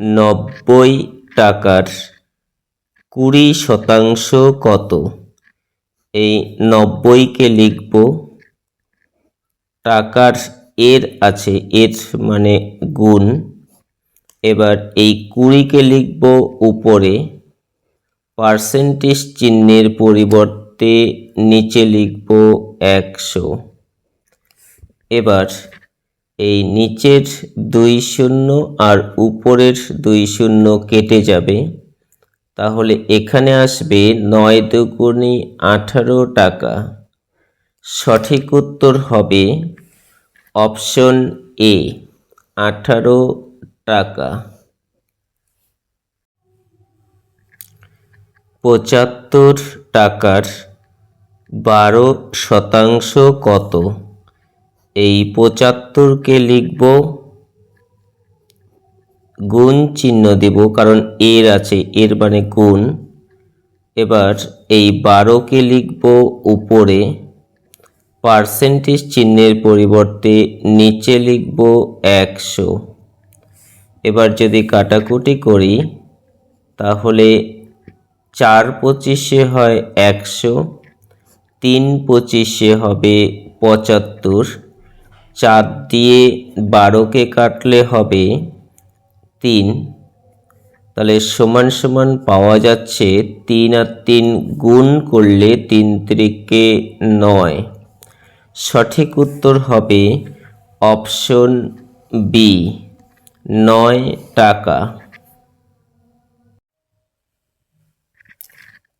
নব্বই টাকার কুড়ি শতাংশ কত? এই নব্বইকে লিখব। টাকার এর আছে, এর মানে গুণ। এবার এই কুড়িকে লিখব উপরে। পার্সেন্টেজ চিহ্নের পরিবর্তে নিচে লিখব একশো। এবার এই নিচের দুই শূন্য আর উপরের দুই শূন্য কেটে যাবে। তাহলে এখানে আসবে নয় দুগুণি আঠারো টাকা। সঠিক উত্তর হবে অপশন এ, আঠারো টাকা। পঁচাত্তর টাকার বারো শতাংশ কত? এই পঁচাত্তরকে লিখব গুণ চিহ্ন দেব, কারণ এর আছে, এর মানে গুণ। এবার এই বারোকে লিখব উপরে, পার্সেন্টেজ চিহ্নের পরিবর্তে নিচে লিখব একশো। এবার যদি কাটাকুটি করি, তাহলে চার পঁচিশে হয় একশো, তিন পঁচিশে হবে পঁচাত্তর। চার দিয়ে বারোকে কাটলে হবে তিন। তাহলে সমান সমান পাওয়া যাচ্ছে তিন আর তিন গুণ করলে তিন তিরিকে নয়। সঠিক উত্তর হবে অপশন বি, নয় টাকা।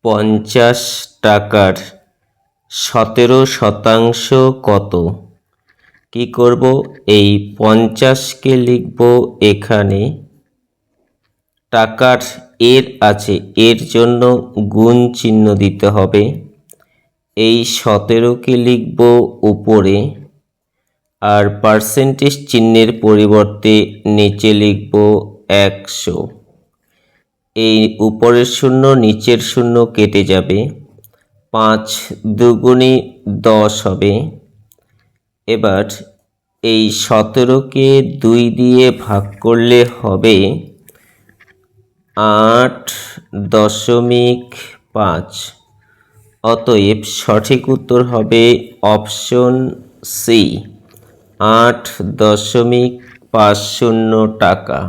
পঞ্চাশ টাকার সতেরো শতাংশ কত? কি করব? এই পঞ্চাশকে লিখব এখানে। টাকার এর আছে, এর জন্য গুণ চিহ্ন দিতে হবে। এই সতেরোকে লিখব উপরে। আর পার্সেন্টেজ চিহ্নের পরিবর্তে নিচে লিখব একশো। এই উপরের শূন্য নিচের শূন্য কেটে যাবে। পাঁচ দুগুণে দশ হবে। এবার এই সতেরোকে দুই দিয়ে ভাগ করলে হবে আট দশমিক পাঁচ। অতএব সঠিক উত্তর হবে অপশন সি, আট দশমিক পাঁচ শূন্য টাকা।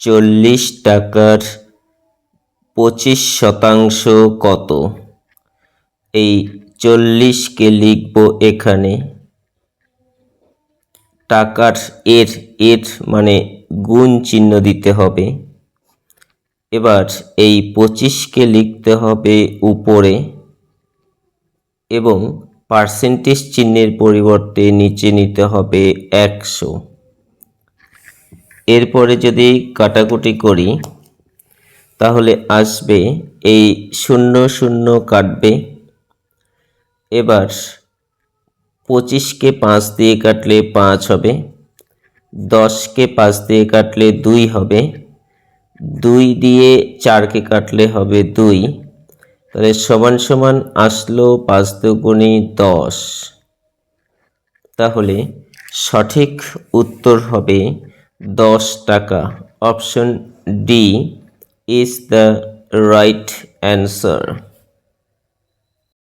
চল্লিশ টাকার পঁচিশ শতাংশ কত? এই চল্লিশকে লিখব এখানে। টাকার এর এর মানে গুণ চিহ্ন দিতে হবে। এবার এই পঁচিশকে লিখতে হবে উপরে এবং পার্সেন্টেজ চিহ্নের পরিবর্তে নিচে নিতে হবে একশো। এরপরে যদি কাটাকুটি করি, তাহলে আসবে এই শূন্য শূন্য কাটবে। এবার পঁচিশকে পাঁচ দিয়ে কাটলে পাঁচ হবে, দশকে পাঁচ দিয়ে কাটলে দুই হবে, দুই দিয়ে চারকে কাটলে হবে দুই। তাহলে সমান সমান আসলো পাঁচ দুগুণে দশ। তাহলে সঠিক উত্তর হবে দশ টাকা। Option D is the right answer.